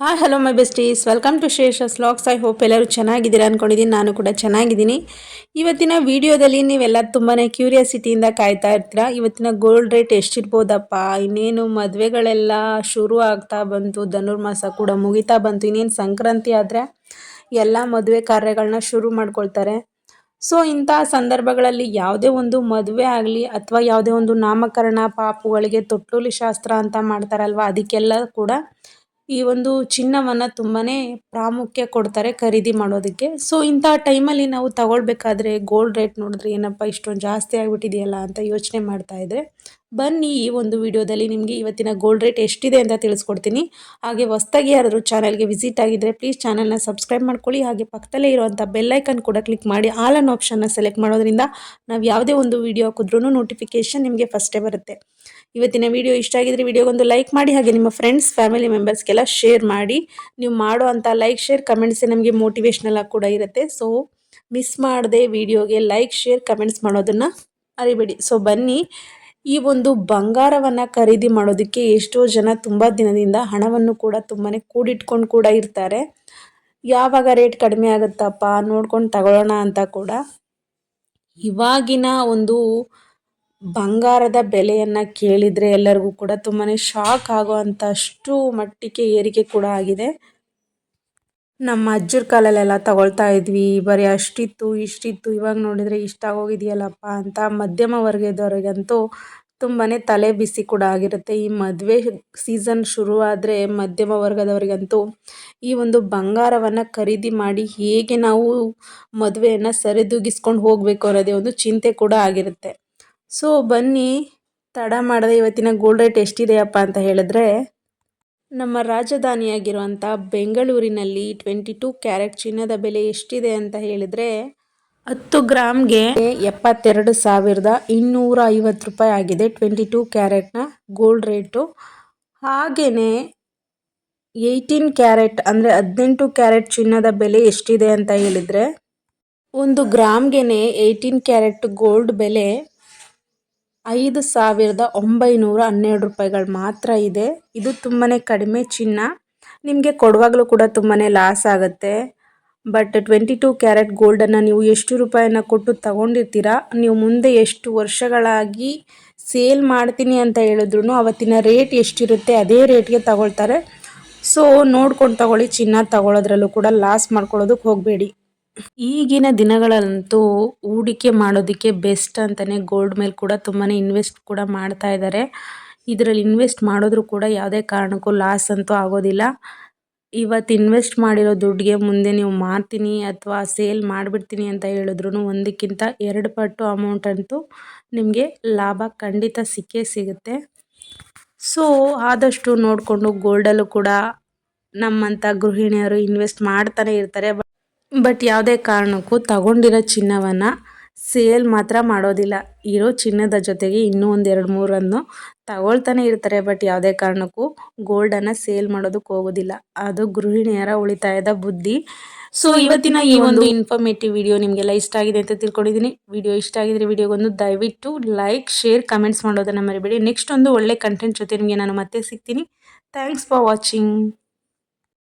Hi hello my besties welcome to ಶೇಷ ಲಾಕ್ಸ್ I hope ಎಲ್ಲರೂ ಚೆನ್ನಾಗಿದ್ದೀರಾ ಅಂದ್ಕೊಂಡಿದ್ದೀನಿ ನಾನು ಕೂಡ ಚೆನ್ನಾಗಿದ್ದೀನಿ. ಇವತ್ತಿನ ವಿಡಿಯೋದಲ್ಲಿ ನೀವೆಲ್ಲ ತುಂಬಾ ಕ್ಯೂರಿಯಾಸಿಟಿಯಿಂದ ಕಾಯ್ತಾ ಇರ್ತೀರಾ? ಇವತ್ತಿನ ಗೋಲ್ಡ್ ರೇಟ್ ಎಷ್ಟಿರ್ಬೋದಪ್ಪ? ಇನ್ನೇನು ಮದುವೆಗಳೆಲ್ಲ ಶುರು ಆಗ್ತಾ ಬಂತು. ಧನುರ್ಮಾಸ ಕೂಡ ಮುಗಿತಾ ಬಂತು. ಇನ್ನೇನು ಸಂಕ್ರಾಂತಿ ಆದರೆ ಎಲ್ಲ ಮದುವೆ ಕಾರ್ಯಗಳನ್ನ ಶುರು ಮಾಡ್ಕೊಳ್ತಾರೆ. ಸೊ ಇಂಥ ಸಂದರ್ಭಗಳಲ್ಲಿ ಯಾವುದೇ ಒಂದು ಮದುವೆ ಆಗಲಿ ಅಥವಾ ಯಾವುದೇ ಒಂದು ನಾಮಕರಣ, ಪಾಪುಗಳಿಗೆ ತೊಟ್ಟೋಲಿ ಶಾಸ್ತ್ರ ಅಂತ ಮಾಡ್ತಾರಲ್ವ? ಅದಕ್ಕೆಲ್ಲ ಕೂಡ ಈ ಒಂದು ಚಿನ್ನವನ್ನು ತುಂಬಾ ಪ್ರಾಮುಖ್ಯ ಕೊಡ್ತಾರೆ ಖರೀದಿ ಮಾಡೋದಕ್ಕೆ. ಸೊ ಇಂಥ ಟೈಮಲ್ಲಿ ನಾವು ತಗೊಳ್ಬೇಕಾದ್ರೆ ಗೋಲ್ಡ್ ರೇಟ್ ನೋಡಿದ್ರೆ ಏನಪ್ಪ, ಇಷ್ಟೊಂದು ಜಾಸ್ತಿ ಆಗಿಬಿಟ್ಟಿದೆಯಲ್ಲ ಅಂತ ಯೋಚನೆ ಮಾಡ್ತಾ ಇದ್ದರೆ ಬನ್ನಿ ಈ ಒಂದು ವಿಡಿಯೋದಲ್ಲಿ ನಿಮಗೆ ಇವತ್ತಿನ ಗೋಲ್ಡ್ ರೇಟ್ ಎಷ್ಟಿದೆ ಅಂತ ತಿಳಿಸ್ಕೊಡ್ತೀನಿ. ಹಾಗೆ ಹೊಸ್ದಾಗಿ ಯಾರಾದರೂ ಚಾನಲ್ಗೆ ವಿಸಿಟ್ ಆಗಿದ್ದರೆ ಪ್ಲೀಸ್ ಚಾನಲ್ನ ಸಬ್ಸ್ಕ್ರೈಬ್ ಮಾಡ್ಕೊಳ್ಳಿ. ಹಾಗೆ ಪಕ್ಕದಲ್ಲೇ ಇರುವಂಥ ಬೆಲ್ಲೈಕನ್ ಕೂಡ ಕ್ಲಿಕ್ ಮಾಡಿ ಆಲ್ ಅನ್ ಆಪ್ಷನ್ನ ಸೆಲೆಕ್ಟ್ ಮಾಡೋದ್ರಿಂದ ನಾವು ಯಾವುದೇ ಒಂದು ವಿಡಿಯೋ ಹಾಕಿದ್ರೂ ನೋಟಿಫಿಕೇಷನ್ ನಿಮಗೆ ಫಸ್ಟೇ ಬರುತ್ತೆ. ಇವತ್ತಿನ ವಿಡಿಯೋ ಇಷ್ಟ ಆಗಿದ್ರೆ ವಿಡಿಯೋಗೊಂದು ಲೈಕ್ ಮಾಡಿ, ಹಾಗೆ ನಿಮ್ಮ ಫ್ರೆಂಡ್ಸ್ ಫ್ಯಾಮಿಲಿ ಮೆಂಬರ್ಸ್ಗೆಲ್ಲ ಶೇರ್ ಮಾಡಿ. ನೀವು ಮಾಡೋ ಅಂಥ ಲೈಕ್ ಶೇರ್ ಕಮೆಂಟ್ಸೇ ನಮಗೆ ಮೋಟಿವೇಶ್ನಲ್ ಕೂಡ ಇರುತ್ತೆ. ಸೊ ಮಿಸ್ ಮಾಡದೆ ವಿಡಿಯೋಗೆ ಲೈಕ್ ಶೇರ್ ಕಮೆಂಟ್ಸ್ ಮಾಡೋದನ್ನು ಅರಿಬೇಡಿ. ಸೊ ಬನ್ನಿ. ಈ ಒಂದು ಬಂಗಾರವನ್ನು ಖರೀದಿ ಮಾಡೋದಕ್ಕೆ ಎಷ್ಟೋ ಜನ ತುಂಬ ದಿನದಿಂದ ಹಣವನ್ನು ಕೂಡ ತುಂಬಾ ಕೂಡಿಟ್ಕೊಂಡು ಕೂಡ ಇರ್ತಾರೆ. ಯಾವಾಗ ರೇಟ್ ಕಡಿಮೆ ಆಗುತ್ತಪ್ಪ? ನೋಡ್ಕೊಂಡು ತಗೊಳ್ಳೋಣ ಅಂತ ಕೂಡ. ಇವಾಗಿನ ಒಂದು ಬಂಗಾರದ ಬೆಲೆಯನ್ನು ಕೇಳಿದರೆ ಎಲ್ಲರಿಗೂ ಕೂಡ ತುಂಬಾ ಶಾಕ್ ಆಗುವಂಥಷ್ಟು ಮಟ್ಟಿಗೆ ಏರಿಕೆ ಕೂಡ ಆಗಿದೆ. ನಮ್ಮ ಅಜ್ಜರ ಕಾಲಲ್ಲೆಲ್ಲ ತಗೊಳ್ತಾ ಇದ್ವಿ, ಬರೀ ಅಷ್ಟಿತ್ತು, ಇಷ್ಟಿತ್ತು, ಇವಾಗ ನೋಡಿದರೆ ಇಷ್ಟಾಗೋಗಿದೆಯಲ್ಲಪ್ಪ ಅಂತ ಮಧ್ಯಮ ವರ್ಗದವರಿಗಂತೂ ತುಂಬಾ ತಲೆ ಬಿಸಿ ಕೂಡ ಆಗಿರುತ್ತೆ. ಈ ಮದುವೆ ಸೀಸನ್ ಶುರುವಾದರೆ ಮಧ್ಯಮ ವರ್ಗದವರಿಗಂತೂ ಈ ಒಂದು ಬಂಗಾರವನ್ನು ಖರೀದಿ ಮಾಡಿ ಹೇಗೆ ನಾವು ಮದುವೆಯನ್ನು ಸರಿದೂಗಿಸ್ಕೊಂಡು ಹೋಗಬೇಕು ಅನ್ನೋದೇ ಒಂದು ಚಿಂತೆ ಕೂಡ ಆಗಿರುತ್ತೆ. ಸೊ ಬನ್ನಿ, ತಡ ಮಾಡದೆ ಇವತ್ತಿನ ಗೋಲ್ಡ್ ರೇಟ್ ಎಷ್ಟಿದೆಯಪ್ಪ ಅಂತ ಹೇಳಿದ್ರೆ ನಮ್ಮ ರಾಜಧಾನಿಯಾಗಿರುವಂಥ ಬೆಂಗಳೂರಿನಲ್ಲಿ ಟ್ವೆಂಟಿ ಟೂ ಕ್ಯಾರೆಟ್ ಚಿನ್ನದ ಬೆಲೆ ಎಷ್ಟಿದೆ ಅಂತ ಹೇಳಿದರೆ, ಹತ್ತು ಗ್ರಾಮ್ಗೆ ಎಪ್ಪತ್ತೆರಡು ಸಾವಿರದ ಇನ್ನೂರ ಐವತ್ತು ರೂಪಾಯಿ ಆಗಿದೆ ಟ್ವೆಂಟಿ ಟೂ ಕ್ಯಾರೆಟ್ನ ಗೋಲ್ಡ್ ರೇಟು ಹಾಗೆಯೇ ಏಯ್ಟೀನ್ ಕ್ಯಾರೆಟ್ ಅಂದರೆ ಹದಿನೆಂಟು ಕ್ಯಾರೆಟ್ ಚಿನ್ನದ ಬೆಲೆ ಎಷ್ಟಿದೆ ಅಂತ ಹೇಳಿದರೆ, ಒಂದು ಗ್ರಾಮ್ಗೆ ಏಯ್ಟೀನ್ ಕ್ಯಾರೆಟ್ ಗೋಲ್ಡ್ ಬೆಲೆ ಐದು ಸಾವಿರದ ಒಂಬೈನೂರ ಹನ್ನೆರಡು ರೂಪಾಯಿಗಳು ಮಾತ್ರ ಇದೆ. ಇದು ತುಂಬಾ ಕಡಿಮೆ ಚಿನ್ನ. ನಿಮಗೆ ಕೊಡುವಾಗಲೂ ಕೂಡ ತುಂಬಾ ಲಾಸ್ ಆಗುತ್ತೆ. ಬಟ್ ಟ್ವೆಂಟಿ ಟೂ ಕ್ಯಾರೆಟ್ ಗೋಲ್ಡನ್ನು ನೀವು ಎಷ್ಟು ರೂಪಾಯಿನ ಕೊಟ್ಟು ತಗೊಂಡಿರ್ತೀರ? ನೀವು ಮುಂದೆ ಎಷ್ಟು ವರ್ಷಗಳಾಗಿ ಸೇಲ್ ಮಾಡ್ತೀನಿ ಅಂತ ಹೇಳಿದ್ರು ಅವತ್ತಿನ ರೇಟ್ ಎಷ್ಟಿರುತ್ತೆ ಅದೇ ರೇಟ್ಗೆ ತಗೊಳ್ತಾರೆ. ಸೊ ನೋಡ್ಕೊಂಡು ತಗೊಳ್ಳಿ ಚಿನ್ನ ತಗೊಳ್ಳೋದ್ರಲ್ಲೂ ಕೂಡ ಲಾಸ್ ಮಾಡ್ಕೊಳ್ಳೋದಕ್ಕೆ ಹೋಗಬೇಡಿ. ಈಗಿನ ದಿನಗಳಂತೂ ಹೂಡಿಕೆ ಮಾಡೋದಕ್ಕೆ ಬೆಸ್ಟ್ ಅಂತಲೇ ಗೋಲ್ಡ್ ಮೇಲೆ ಕೂಡ ತುಂಬಾ ಇನ್ವೆಸ್ಟ್ ಕೂಡ ಮಾಡ್ತಾ ಇದ್ದಾರೆ ಇದರಲ್ಲಿ ಇನ್ವೆಸ್ಟ್ ಮಾಡಿದ್ರು ಕೂಡ ಯಾವುದೇ ಕಾರಣಕ್ಕೂ ಲಾಸ್ ಅಂತೂ ಆಗೋದಿಲ್ಲ. ಇವತ್ತು ಇನ್ವೆಸ್ಟ್ ಮಾಡಿರೋ ದುಡ್ಡಿಗೆ ಮುಂದೆ ನೀವು ಮಾರ್ತೀನಿ ಅಥವಾ ಸೇಲ್ ಮಾಡಿಬಿಡ್ತೀನಿ ಅಂತ ಹೇಳಿದ್ರು ಒಂದಕ್ಕಿಂತ ಎರಡು ಪಟ್ಟು ಅಮೌಂಟ್ ಅಂತೂ ನಿಮಗೆ ಲಾಭ ಖಂಡಿತ ಸಿಕ್ಕೇ ಸಿಗುತ್ತೆ. ಸೊ, ಆದಷ್ಟು ನೋಡಿಕೊಂಡು ಗೋಲ್ಡಲ್ಲೂ ಕೂಡ ನಮ್ಮಂಥ ಗೃಹಿಣಿಯರು ಇನ್ವೆಸ್ಟ್ ಮಾಡ್ತಾನೆ ಇರ್ತಾರೆ. ಬಟ್ ಯಾವುದೇ ಕಾರಣಕ್ಕೂ ತಗೊಂಡಿರೋ ಚಿನ್ನವನ್ನು ಸೇಲ್ ಮಾತ್ರ ಮಾಡೋದಿಲ್ಲ. ಇರೋ ಚಿನ್ನದ ಜೊತೆಗೆ ಇನ್ನೂ ಒಂದು ಎರಡು ಮೂರನ್ನು ತಗೊಳ್ತಾನೆ ಇರ್ತಾರೆ. ಬಟ್ ಯಾವುದೇ ಕಾರಣಕ್ಕೂ ಗೋಲ್ಡನ್ನು ಸೇಲ್ ಮಾಡೋದಕ್ಕೆ ಹೋಗೋದಿಲ್ಲ. ಅದು ಗೃಹಿಣಿಯರ ಉಳಿತಾಯದ ಬುದ್ಧಿ. ಸೊ ಇವತ್ತಿನ ಈ ಒಂದು ಇನ್ಫಾರ್ಮೇಟಿವ್ ವಿಡಿಯೋ ನಿಮಗೆಲ್ಲ ಇಷ್ಟ ಆಗಿದೆ ಅಂತ ತಿಳ್ಕೊಂಡಿದ್ದೀನಿ. ವಿಡಿಯೋ ಇಷ್ಟ ಆಗಿದ್ರೆ ವಿಡಿಯೋಗೊಂದು ದಯವಿಟ್ಟು ಲೈಕ್ ಶೇರ್ ಕಮೆಂಟ್ಸ್ ಮಾಡೋದನ್ನು ಮರಿಬೇಡಿ. ನೆಕ್ಸ್ಟ್ ಒಂದು ಒಳ್ಳೆ ಕಂಟೆಂಟ್ ಜೊತೆ ನಿಮಗೆ ನಾನು ಮತ್ತೆ ಸಿಗ್ತೀನಿ. Thanks for watching